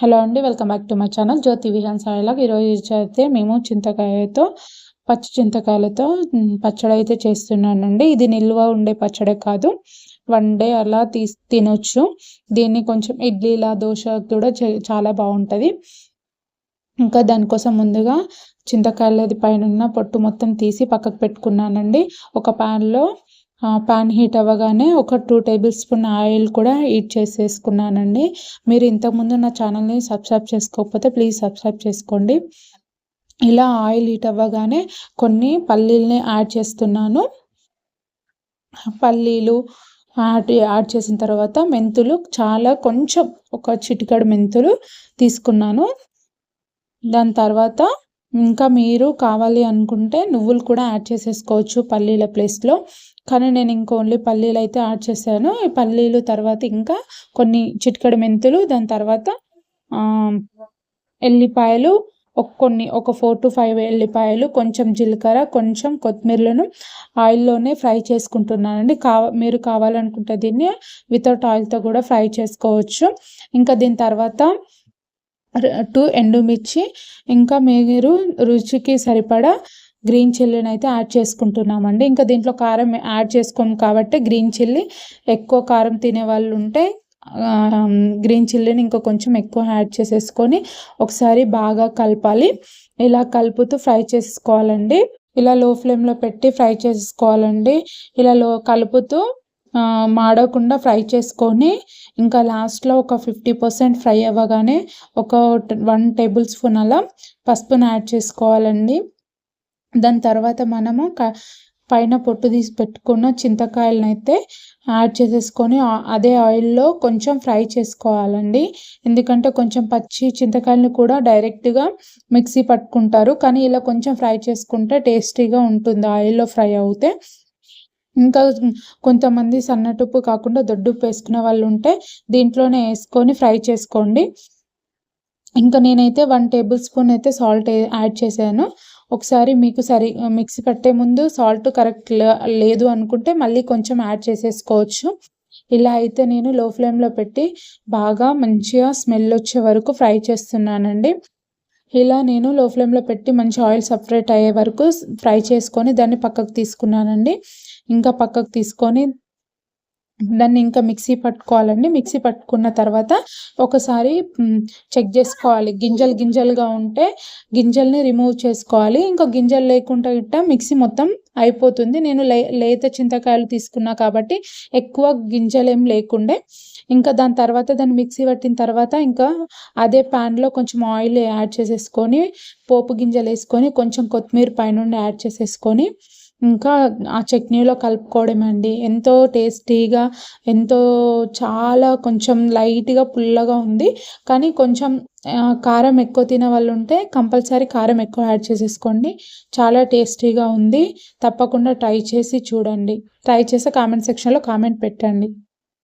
Hello అండి welcome back to my channel Jyothi Vihan సాయిలాగ్. ఈరోజు అయితే మేము చింతకాయతో పచ్చి చింతకాయలతో పచ్చడి అయితే చేస్తున్నానండి. ఇది నిల్వ ఉండే పచ్చడి కాదు వన్ డే అలా తీ తినొచ్చు. దీన్ని కొంచెం ఇడ్లీలా దోశ కూడా చాలా బాగుంటుంది. ఇంకా దానికోసం ముందుగా చింతకాయలది పైన పొట్టు మొత్తం తీసి పక్కకు పెట్టుకున్నానండి. ఒక ప్యాన్లో పాన్ హీట్ అవ్వగానే ఒక టూ టేబుల్ స్పూన్ ఆయిల్ కూడా హీట్ చేసేసుకున్నానండి. మీరు ఇంతకుముందు నా ఛానల్ని సబ్స్క్రైబ్ చేసుకోకపోతే ప్లీజ్ సబ్స్క్రైబ్ చేసుకోండి. ఇలా ఆయిల్ హీట్ అవ్వగానే కొన్ని పల్లీల్ని యాడ్ చేస్తున్నాను. పల్లీలు యాడ్ యాడ్ చేసిన తర్వాత మెంతులు చాలా కొంచెం ఒక చిటికడు మెంతులు తీసుకున్నాను. దాని తర్వాత ఇంకా మీరు కావాలి అనుకుంటే నువ్వులు కూడా యాడ్ చేసేసుకోవచ్చు పల్లీల ప్లేస్లో కానీ నేను ఇంక ఓన్లీ పల్లీలు అయితే యాడ్ చేశాను. ఈ పల్లీలు తర్వాత ఇంకా కొన్ని చిటికడి మెంతులు దాని తర్వాత ఎల్లిపాయలు ఒక కొన్ని ఒక ఫోర్ టు ఫైవ్ ఎల్లిపాయలు కొంచెం జీలకర్ర కొంచెం కొత్తిమీరలను ఆయిల్లోనే ఫ్రై చేసుకుంటున్నానండి. కావ మీరు కావాలనుకుంటే దీన్ని వితౌట్ ఆయిల్తో కూడా ఫ్రై చేసుకోవచ్చు. ఇంకా దీని తర్వాత టూ ఎండుమిర్చి ఇంకా మీరు రుచికి సరిపడా గ్రీన్ చిల్లీని అయితే యాడ్ చేసుకుంటున్నామండి. ఇంకా దీంట్లో కారం యాడ్ చేసుకోము కాబట్టి గ్రీన్ చిల్లీ ఎక్కువ కారం తినే వాళ్ళు ఉంటే గ్రీన్ చిల్లీని ఇంకా కొంచెం ఎక్కువ యాడ్ చేసేసుకొని ఒకసారి బాగా కలపాలి. ఇలా కలుపుతూ ఫ్రై చేసుకోవాలండి. ఇలా లో ఫ్లేమ్లో పెట్టి ఫ్రై చేసుకోవాలండి. ఇలా లో కలుపుతూ మాడకుండా ఫ్రై చేసుకొని ఇంకా లాస్ట్లో ఒక ఫిఫ్టీ పర్సెంట్ ఫ్రై అవ్వగానే ఒక వన్ టేబుల్ స్పూన్ అలా పసుపును యాడ్ చేసుకోవాలండి. దాని తర్వాత మనము పైన పొట్టు తీసి పెట్టుకున్న చింతకాయలను అయితే యాడ్ చేసేసుకొని అదే ఆయిల్లో కొంచెం ఫ్రై చేసుకోవాలండి. ఎందుకంటే కొంచెం పచ్చి చింతకాయలను కూడా డైరెక్ట్గా మిక్సీ పట్టుకుంటారు. కానీ ఇలా కొంచెం ఫ్రై చేసుకుంటే టేస్టీగా ఉంటుంది ఆయిల్లో ఫ్రై అవుతే. ఇంకా కొంతమంది సన్నటుప్పు కాకుండా దొడ్డుప్పు వేసుకునే వాళ్ళు ఉంటే దీంట్లోనే వేసుకొని ఫ్రై చేసుకోండి. ఇంకా నేనైతే వన్ టేబుల్ స్పూన్ అయితే సాల్ట్ యాడ్ చేశాను. ఒకసారి మీకు సరి మిక్సీ పట్టే ముందు సాల్ట్ కరెక్ట్ లేదు అనుకుంటే మళ్ళీ కొంచెం యాడ్ చేసేసుకోవచ్చు. ఇలా అయితే నేను లో ఫ్లేమ్లో పెట్టి బాగా మంచిగా స్మెల్ వచ్చే వరకు ఫ్రై చేస్తున్నానండి. ఇలా నేను లో ఫ్లేమ్లో పెట్టి మంచి ఆయిల్ సపరేట్ అయ్యే వరకు ఫ్రై చేసుకొని దాన్ని పక్కకు తీసుకున్నానండి. ఇంకా పక్కకు తీసుకొని దాన్ని ఇంకా మిక్సీ పట్టుకోవాలండి. మిక్సీ పట్టుకున్న తర్వాత ఒకసారి చెక్ చేసుకోవాలి. గింజలు గింజలుగా ఉంటే గింజల్ని రిమూవ్ చేసుకోవాలి. ఇంకా గింజలు లేకుండా ఇట్ట మిక్సీ మొత్తం అయిపోతుంది. నేను లే లేత చింతకాయలు తీసుకున్నా కాబట్టి ఎక్కువ గింజలు ఏం లేకుండే. ఇంకా దాని తర్వాత దాన్ని మిక్సీ పట్టిన తర్వాత ఇంకా అదే ప్యాన్లో కొంచెం ఆయిల్ యాడ్ చేసేసుకొని పోపు గింజలు వేసుకొని కొంచెం కొత్తిమీర పైనుండి యాడ్ చేసేసుకొని ఇంకా ఆ చట్నీలో కలుపుకోవడం అండి ఎంతో టేస్టీగా ఎంతో చాలా కొంచెం లైట్గా పుల్లగా ఉంది. కానీ కొంచెం కారం ఎక్కువ తినే వాళ్ళు ఉంటే కంపల్సరీ కారం ఎక్కువ యాడ్ చేసేసుకోండి. చాలా టేస్టీగా ఉంది. తప్పకుండా ట్రై చేసి చూడండి. ట్రై చేసి కామెంట్ సెక్షన్లో కామెంట్ పెట్టండి.